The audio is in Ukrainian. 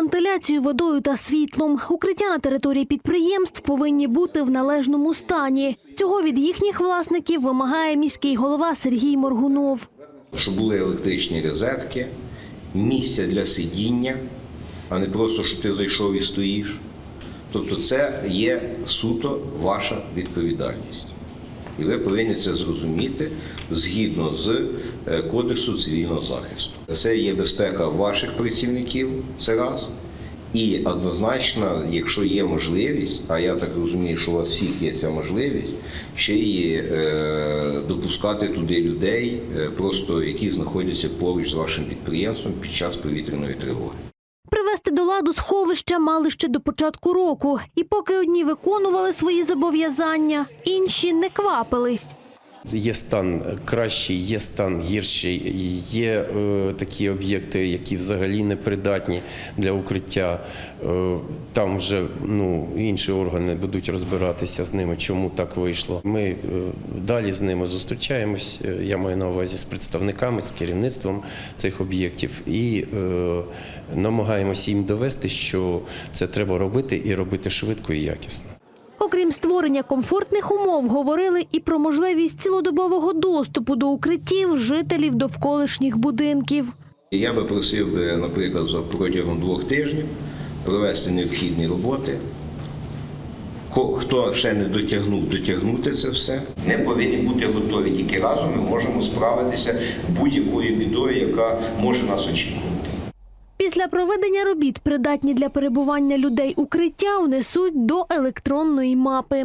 вентиляцією, водою та світлом. Укриття на території підприємств повинні бути в належному стані. Цього від їхніх власників вимагає міський голова Сергій Моргунов. щоб були електричні розетки, місця для сидіння, а не просто, що ти зайшов і стоїш. Тобто це є суто ваша відповідальність. І ви повинні це зрозуміти згідно з е, Кодексу цивільного захисту. Це є безпека ваших працівників, це раз. І однозначно, якщо є можливість, а я так розумію, що у вас всіх є ця можливість, ще й е, допускати туди людей, е, просто які знаходяться поруч з вашим підприємством під час повітряної тривоги. Привести до ладу сховища мали ще до початку року. І поки одні виконували свої зобов'язання, інші не квапились. Є стан кращий, є стан гірший, є е, такі об'єкти, які взагалі не придатні для укриття. Е, там вже ну, інші органи будуть розбиратися з ними, чому так вийшло. Ми е, далі з ними зустрічаємось. е, Я маю на увазі з представниками, з керівництвом цих об'єктів і е, намагаємося їм довести, що це треба робити і робити швидко і якісно. Окрім створення комфортних умов, говорили і про можливість цілодобового доступу до укриттів жителів довколишніх будинків. Я би просив, наприклад, протягом двох тижнів провести необхідні роботи. Хто ще не дотягнув, дотягнути це все. Ми повинні бути готові. Тільки разом ми можемо справитися будь-якою бідою, яка може нас очікувати. Після проведення робіт, придатні для перебування людей укриття, внесуть до електронної мапи.